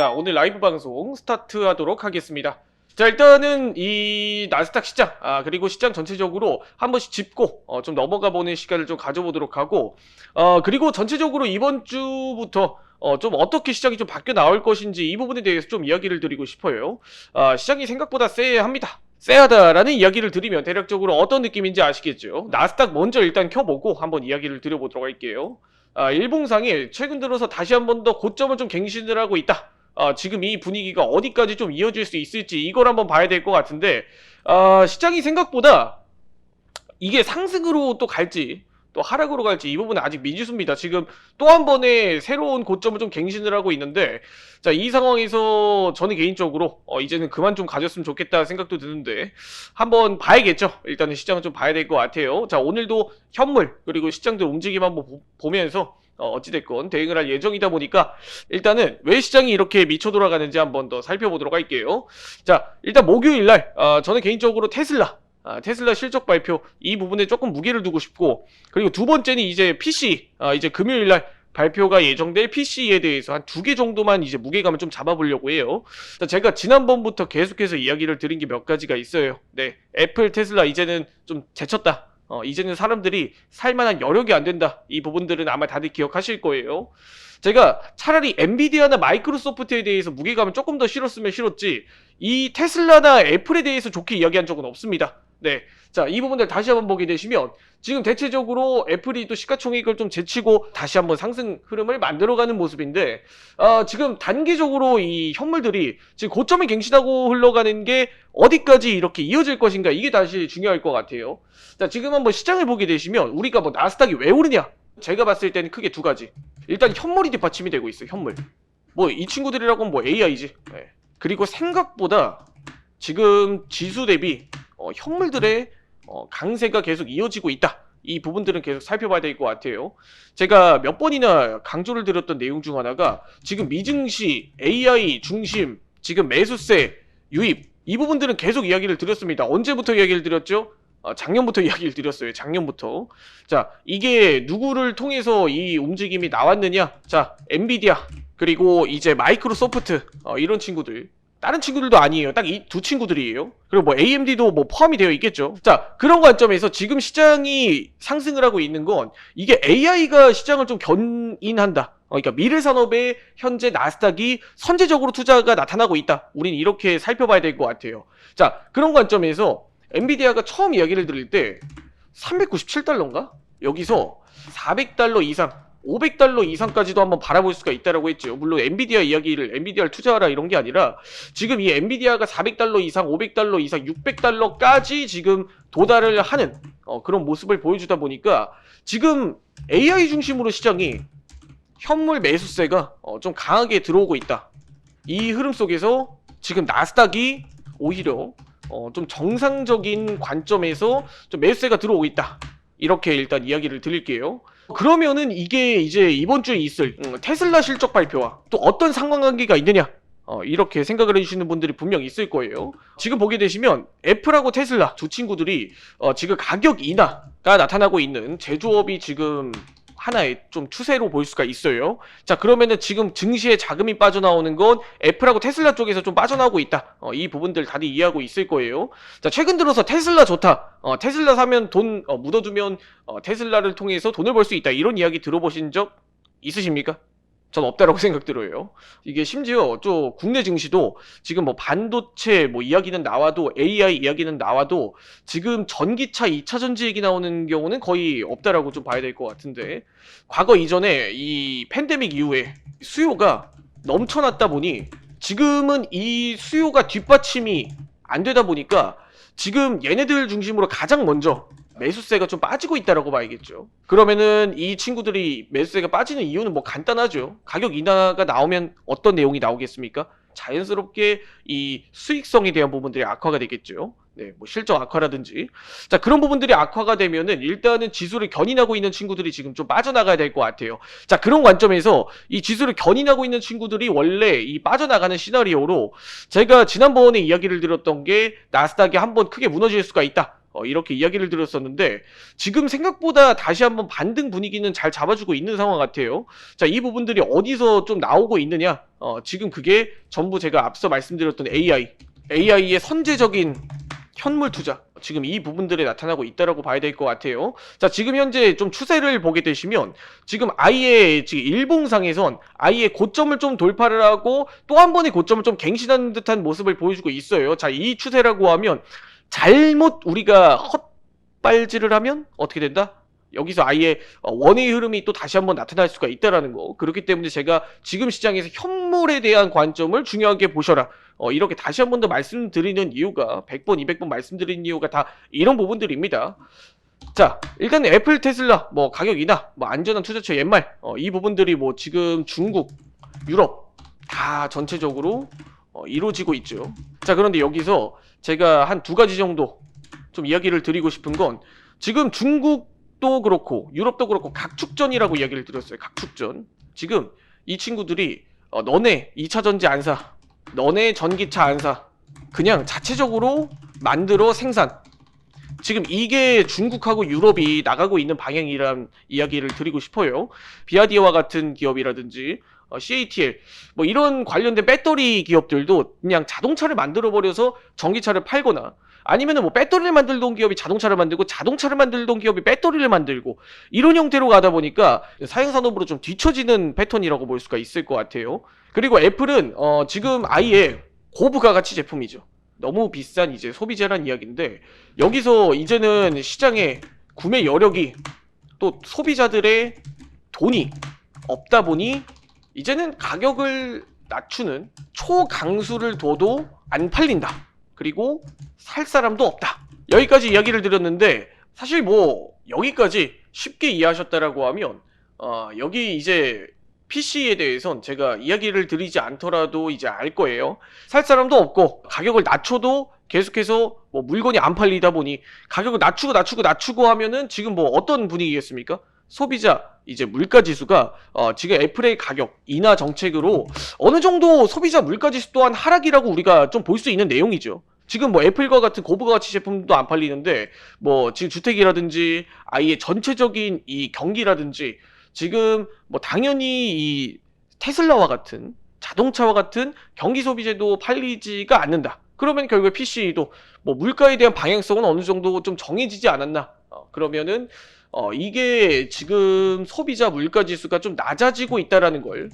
자, 오늘 라이브 방송 스타트 하도록 하겠습니다. 자, 일단은 이 나스닥 시장, 아, 그리고 시장 전체적으로 한 번씩 짚고, 어, 좀 넘어가 보는 시간을 좀 가져보도록 하고, 어, 그리고 전체적으로 이번 주부터 어, 좀 어떻게 시장이 좀 바뀌어 나올 것인지 이 부분에 대해서 좀 이야기를 드리고 싶어요. 아, 시장이 생각보다 쎄합니다. 쎄하다라는 이야기를 드리면 대략적으로 어떤 느낌인지 아시겠죠? 나스닥 먼저 일단 켜보고 한번 이야기를 드려보도록 할게요. 아, 일봉상에 최근 들어서 다시 한 번 더 고점을 좀 갱신을 하고 있다. 아, 지금 이 분위기가 어디까지 좀 이어질 수 있을지 이걸 한번 봐야 될 것 같은데 아, 시장이 생각보다 이게 상승으로 또 갈지 또 하락으로 갈지 이 부분은 아직 미지수입니다. 지금 또 한 번의 새로운 고점을 좀 갱신을 하고 있는데 자, 이 상황에서 저는 개인적으로 어, 이제는 그만 좀 가졌으면 좋겠다 생각도 드는데 한번 봐야겠죠. 일단은 시장을 좀 봐야 될 것 같아요. 자, 오늘도 현물 그리고 시장들 움직임 한번 보, 보면서 어, 어찌됐건 대응을 할 예정이다 보니까 일단은 왜 시장이 이렇게 미쳐 돌아가는지 한번 더 살펴보도록 할게요. 자, 일단 목요일 날 어, 저는 개인적으로 테슬라 아, 테슬라 실적 발표 이 부분에 조금 무게를 두고 싶고 그리고 두 번째는 이제 PC 아, 이제 금요일 날 발표가 예정될 PC에 대해서 한 두 개 정도만 이제 무게감을 좀 잡아보려고 해요. 자, 제가 지난번부터 계속해서 이야기를 드린 게 몇 가지가 있어요. 네, 애플, 테슬라 이제는 좀 제쳤다. 어, 이제는 사람들이 살만한 여력이 안 된다. 이 부분들은 아마 다들 기억하실 거예요. 제가 차라리 엔비디아나 마이크로소프트에 대해서 무게감을 조금 더 실었으면 실었지 이 테슬라나 애플에 대해서 좋게 이야기한 적은 없습니다. 네. 자, 이 부분들 다시 한번 보게 되시면 지금 대체적으로 애플이 또 시가총액을 좀 제치고 다시 한번 상승 흐름을 만들어가는 모습인데 어, 지금 단기적으로 이 현물들이 지금 고점을 갱신하고 흘러가는 게 어디까지 이렇게 이어질 것인가 이게 다시 중요할 것 같아요. 자, 지금 한번 시장을 보게 되시면 우리가 뭐 나스닥이 왜 오르냐? 제가 봤을 때는 크게 두 가지. 일단 현물이 뒷받침이 되고 있어요. 현물. 뭐 이 친구들이라고는 뭐 AI지. 네. 그리고 생각보다 지금 지수 대비 어, 현물들의 어, 강세가 계속 이어지고 있다. 이 부분들은 계속 살펴봐야 될 것 같아요. 제가 몇 번이나 강조를 드렸던 내용 중 하나가 지금 미증시, AI 중심, 지금 매수세, 유입 이 부분들은 계속 이야기를 드렸습니다. 언제부터 이야기를 드렸죠? 어, 작년부터 이야기를 드렸어요. 작년부터. 자, 이게 누구를 통해서 이 움직임이 나왔느냐? 자, 엔비디아 그리고 이제 마이크로소프트 어, 이런 친구들 다른 친구들도 아니에요. 딱 이 두 친구들이에요. 그리고 뭐 AMD도 뭐 포함이 되어 있겠죠. 자, 그런 관점에서 지금 시장이 상승을 하고 있는 건 이게 AI가 시장을 좀 견인한다. 어, 그러니까 미래 산업에 현재 나스닥이 선제적으로 투자가 나타나고 있다. 우린 이렇게 살펴봐야 될 것 같아요. 자, 그런 관점에서 엔비디아가 처음 이야기를 드릴 때 397달러인가? 여기서 400달러 이상 500달러 이상까지도 한번 바라볼 수가 있다라고 했죠. 물론 엔비디아 이야기를 엔비디아를 투자하라 이런 게 아니라 지금 이 엔비디아가 400달러 이상, 500달러 이상, 600달러까지 지금 도달을 하는 어, 그런 모습을 보여주다 보니까 지금 AI 중심으로 시장이 현물 매수세가 어, 좀 강하게 들어오고 있다. 이 흐름 속에서 지금 나스닥이 오히려 어, 좀 정상적인 관점에서 좀 매수세가 들어오고 있다. 이렇게 일단 이야기를 드릴게요. 그러면은 이게 이제 이번 주에 있을 음, 테슬라 실적 발표와 또 어떤 상관관계가 있느냐? 어, 이렇게 생각을 해주시는 분들이 분명 있을 거예요. 지금 보게 되시면 애플하고 테슬라 두 친구들이 어, 지금 가격 인하가 나타나고 있는 제조업이 지금 하나의 좀 추세로 볼 수가 있어요. 자, 그러면은 지금 증시에 자금이 빠져나오는 건 애플하고 테슬라 쪽에서 좀 빠져나오고 있다. 어, 이 부분들 다들 이해하고 있을 거예요. 자, 최근 들어서 테슬라 좋다. 어, 테슬라 사면 돈 어, 묻어두면 어, 테슬라를 통해서 돈을 벌 수 있다. 이런 이야기 들어보신 적 있으십니까? 전 없다라고 생각 들어요. 이게 심지어 저 국내 증시도 지금 뭐 반도체 뭐 이야기는 나와도 AI 이야기는 나와도 지금 전기차 2차 전지 얘기 나오는 경우는 거의 없다라고 좀 봐야 될 것 같은데 과거 이전에 이 팬데믹 이후에 수요가 넘쳐났다 보니 지금은 이 수요가 뒷받침이 안 되다 보니까 지금 얘네들 중심으로 가장 먼저 매수세가 좀 빠지고 있다라고 봐야겠죠. 그러면은 이 친구들이 매수세가 빠지는 이유는 뭐 간단하죠. 가격 인하가 나오면 어떤 내용이 나오겠습니까? 자연스럽게 이 수익성에 대한 부분들이 악화가 되겠죠. 네, 뭐 실적 악화라든지. 자, 그런 부분들이 악화가 되면은 일단은 지수를 견인하고 있는 친구들이 지금 좀 빠져나가야 될 것 같아요. 자, 그런 관점에서 이 지수를 견인하고 있는 친구들이 원래 이 빠져나가는 시나리오로 제가 지난번에 이야기를 드렸던 게 나스닥이 한번 크게 무너질 수가 있다. 어, 이렇게 이야기를 드렸었는데 지금 생각보다 다시 한번 반등 분위기는 잘 잡아주고 있는 상황 같아요. 자, 이 부분들이 어디서 좀 나오고 있느냐? 어, 지금 그게 전부 제가 앞서 말씀드렸던 AI, AI의 선제적인 현물 투자. 지금 이 부분들에 나타나고 있다라고 봐야 될 것 같아요. 자, 지금 현재 좀 추세를 보게 되시면 지금 아예 지금 일봉상에선 아예 고점을 좀 돌파를 하고 또 한 번의 고점을 좀 갱신하는 듯한 모습을 보여주고 있어요. 자, 이 추세라고 하면 잘못 우리가 헛발질을 하면 어떻게 된다? 여기서 아예 어, 원의 흐름이 또 다시 한번 나타날 수가 있다라는 거. 그렇기 때문에 제가 지금 시장에서 현물에 대한 관점을 중요하게 보셔라. 어, 이렇게 다시 한 번 더 말씀드리는 이유가 100번, 200번 말씀드리는 이유가 다 이런 부분들입니다. 자, 일단 애플, 테슬라, 뭐 가격이나 뭐 안전한 투자처 옛말 어, 이 부분들이 뭐 지금 중국, 유럽 다 전체적으로 어, 이루어지고 있죠. 자, 그런데 여기서 제가 한 두 가지 정도 좀 이야기를 드리고 싶은 건 지금 중국도 그렇고 유럽도 그렇고 각축전이라고 이야기를 드렸어요. 각축전. 지금 이 친구들이 어, 너네 2차 전지 안 사. 너네 전기차 안 사. 그냥 자체적으로 만들어 생산. 지금 이게 중국하고 유럽이 나가고 있는 방향이란 이야기를 드리고 싶어요. 비아디와 같은 기업이라든지 어, CATL 뭐 이런 관련된 배터리 기업들도 그냥 자동차를 만들어 버려서 전기차를 팔거나 아니면은 뭐 배터리를 만들던 기업이 자동차를 만들고 자동차를 만들던 기업이 배터리를 만들고 이런 형태로 가다 보니까 사행 산업으로 좀 뒤처지는 패턴이라고 볼 수가 있을 것 같아요. 그리고 애플은 어 지금 아예 고부가 가치 제품이죠. 너무 비싼 이제 소비재란 이야기인데 여기서 이제는 시장에 구매 여력이 또 소비자들의 돈이 없다 보니 이제는 가격을 낮추는 초강수를 둬도 안 팔린다. 그리고 살 사람도 없다. 여기까지 이야기를 드렸는데 사실 뭐 여기까지 쉽게 이해하셨다라고 하면 어, 여기 이제 PC에 대해선 제가 이야기를 드리지 않더라도 이제 알 거예요. 살 사람도 없고 가격을 낮춰도 계속해서 뭐 물건이 안 팔리다 보니 가격을 낮추고 낮추고 낮추고 하면은 지금 뭐 어떤 분위기겠습니까? 소비자 이제 물가 지수가 어, 지금 애플의 가격 인하 정책으로 어느 정도 소비자 물가 지수 또한 하락이라고 우리가 좀 볼 수 있는 내용이죠. 지금 뭐 애플과 같은 고부가 가치 제품도 안 팔리는데 뭐 지금 주택이라든지 아예 전체적인 이 경기라든지 지금 뭐 당연히 이 테슬라와 같은 자동차와 같은 경기 소비재도 팔리지가 않는다. 그러면 결국에 PC도 뭐 물가에 대한 방향성은 어느 정도 좀 정해지지 않았나? 어, 그러면은 어, 이게 지금 소비자 물가 지수가 좀 낮아지고 있다라는 걸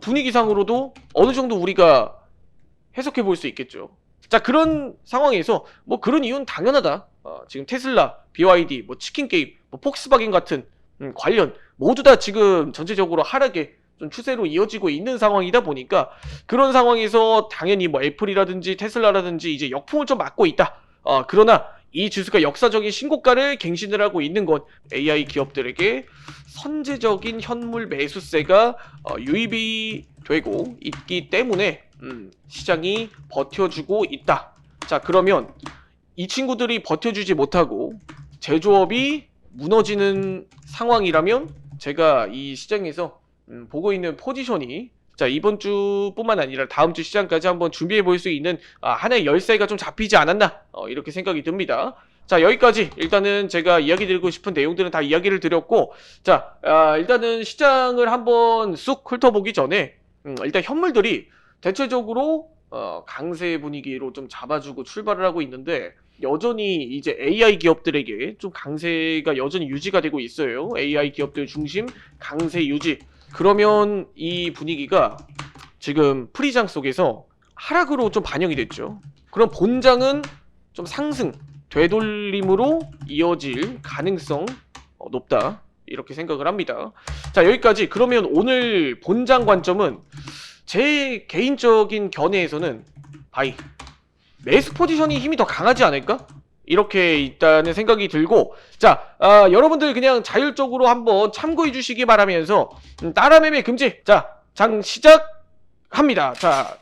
분위기상으로도 어느 정도 우리가 해석해 볼 수 있겠죠. 자, 그런 상황에서 뭐 그런 이유는 당연하다. 어, 지금 테슬라, BYD, 뭐 치킨 게임, 뭐 폭스바겐 같은 음, 관련 모두 다 지금 전체적으로 하락의 좀 추세로 이어지고 있는 상황이다 보니까 그런 상황에서 당연히 뭐 애플이라든지 테슬라라든지 이제 역풍을 좀 맞고 있다. 어, 그러나 이 지수가 역사적인 신고가를 갱신을 하고 있는 건 AI 기업들에게 선제적인 현물 매수세가 어, 유입이 되고 있기 때문에 음, 시장이 버텨주고 있다. 자 그러면 이 친구들이 버텨주지 못하고 제조업이 무너지는 상황이라면 제가 이 시장에서 음, 보고 있는 포지션이 자 이번 주뿐만 아니라 다음 주 시장까지 한번 준비해 볼 수 있는 아, 하나의 열쇠가 좀 잡히지 않았나 어, 이렇게 생각이 듭니다. 자 여기까지 일단은 제가 이야기 드리고 싶은 내용들은 다 이야기를 드렸고 자 아, 일단은 시장을 한번 쑥 훑어보기 전에 음, 일단 현물들이 대체적으로 어, 강세 분위기로 좀 잡아주고 출발을 하고 있는데 여전히 이제 AI 기업들에게 좀 강세가 여전히 유지가 되고 있어요. AI 기업들 중심 강세 유지. 그러면 이 분위기가 지금 프리장 속에서 하락으로 좀 반영이 됐죠. 그럼 본장은 좀 상승, 되돌림으로 이어질 가능성 어, 높다. 이렇게 생각을 합니다. 자, 여기까지. 그러면 오늘 본장 관점은 제 개인적인 견해에서는 바이. 매수 포지션이 힘이 더 강하지 않을까? 이렇게 있다는 생각이 들고 자 아, 여러분들 그냥 자율적으로 한번 참고해 주시기 바라면서 음, 따라 매매 금지. 자장 시작 합니다. 자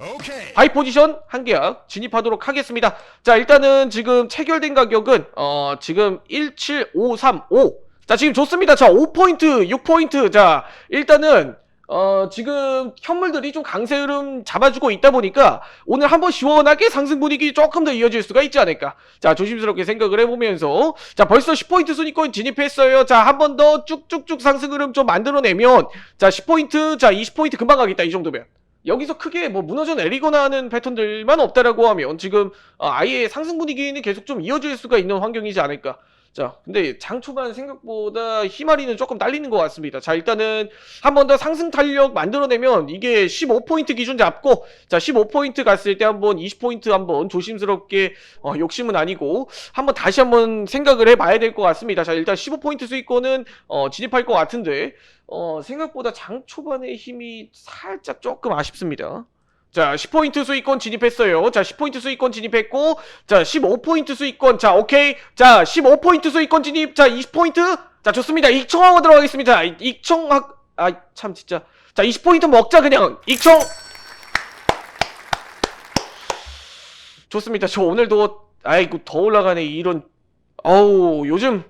바이. 포지션 한 계약 진입하도록 하겠습니다. 자 일단은 지금 체결된 가격은 어 지금 17535 자 지금 좋습니다. 자 5포인트 6포인트. 자 일단은 어, 지금 현물들이 좀 강세 흐름 잡아주고 있다 보니까 오늘 한번 시원하게 상승 분위기 조금 더 이어질 수가 있지 않을까. 자, 조심스럽게 생각을 해보면서 자, 벌써 10포인트 순위권 진입했어요. 자, 한 번 더 쭉쭉쭉 상승 흐름 좀 만들어내면 자, 10포인트, 자, 20포인트 금방 가겠다. 이 정도면. 여기서 크게 뭐 무너져 내리거나 하는 패턴들만 없다라고 하면 지금 어, 아예 상승 분위기는 계속 좀 이어질 수가 있는 환경이지 않을까. 자, 근데 장 초반 생각보다 희마리는 조금 딸리는 것 같습니다. 자, 일단은 한 번 더 상승 탄력 만들어내면 이게 15포인트 기준 잡고, 자, 15포인트 갔을 때 한번 20포인트 한번 조심스럽게, 어, 욕심은 아니고, 한번 다시 한번 생각을 해봐야 될 것 같습니다. 자, 일단 15포인트 수익권은, 어, 진입할 것 같은데, 어, 생각보다 장 초반의 힘이 살짝 조금 아쉽습니다. 자, 10포인트 수익권 진입했어요. 자, 10포인트 수익권 진입했고, 자, 15포인트 수익권. 자, 오케이. 자, 15포인트 수익권 진입. 자, 20포인트. 자, 좋습니다. 익청하고 들어가겠습니다. 이- 익청학, 아, 참, 진짜. 자, 20포인트 먹자, 그냥. 익청. 좋습니다. 저 오늘도, 아이고, 더 올라가네. 이런, 어우, 요즘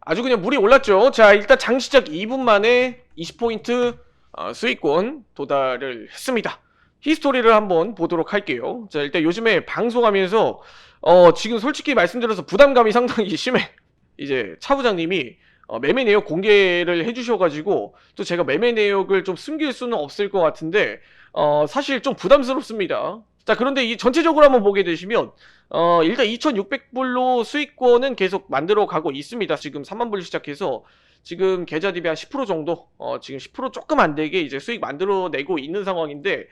아주 그냥 물이 올랐죠. 자, 일단 장 시작 2분 만에 20포인트 어, 수익권 도달을 했습니다. 히스토리를 한번 보도록 할게요. 자, 일단 요즘에 방송하면서 어, 지금 솔직히 말씀드려서 부담감이 상당히 심해. 이제 차 부장님이 어, 매매 내역 공개를 해주셔가지고 또 제가 매매 내역을 좀 숨길 수는 없을 것 같은데 어, 사실 좀 부담스럽습니다. 자, 그런데 이 전체적으로 한번 보게 되시면 어, 일단 2,600불로 수익권은 계속 만들어 가고 있습니다. 지금 3만 불 시작해서 지금 계좌 대비 한 10% 정도, 어, 지금 10% 조금 안 되게 이제 수익 만들어 내고 있는 상황인데,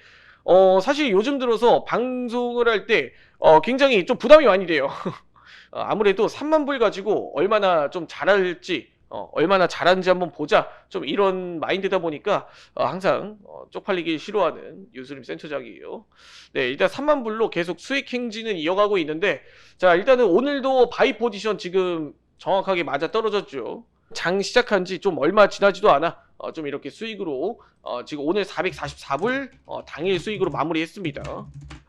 어, 사실 요즘 들어서 방송을 할 때, 어, 굉장히 좀 부담이 많이 돼요. 어, 아무래도 3만 불 가지고 얼마나 좀 잘할지, 어, 얼마나 잘하는지 한번 보자. 좀 이런 마인드다 보니까, 어, 항상, 어, 쪽팔리기 싫어하는 유수림 센터장이에요. 네, 일단 3만 불로 계속 수익 행진은 이어가고 있는데, 자, 일단은 오늘도 바이 포지션 지금 정확하게 맞아 떨어졌죠. 장 시작한 지 좀 얼마 지나지도 않아. 어, 좀 이렇게 수익으로, 어, 지금 오늘 444불, 어, 당일 수익으로 마무리했습니다.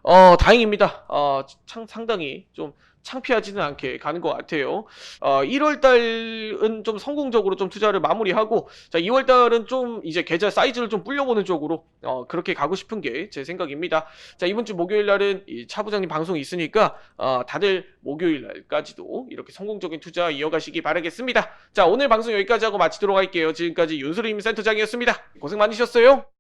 어, 다행입니다. 어, 창, 상당히 좀 창피하지는 않게 가는 것 같아요. 어, 1월 달은 좀 성공적으로 좀 투자를 마무리하고, 자, 2월 달은 좀 이제 계좌 사이즈를 좀 불려보는 쪽으로, 어, 그렇게 가고 싶은 게 제 생각입니다. 자, 이번 주 목요일 날은 이 차부장님 방송이 있으니까, 어, 다들 목요일 날까지도 이렇게 성공적인 투자 이어가시기 바라겠습니다. 자, 오늘 방송 여기까지 하고 마치도록 할게요. 지금까지 윤수림 센터장이었습니다. 고생 많으셨어요.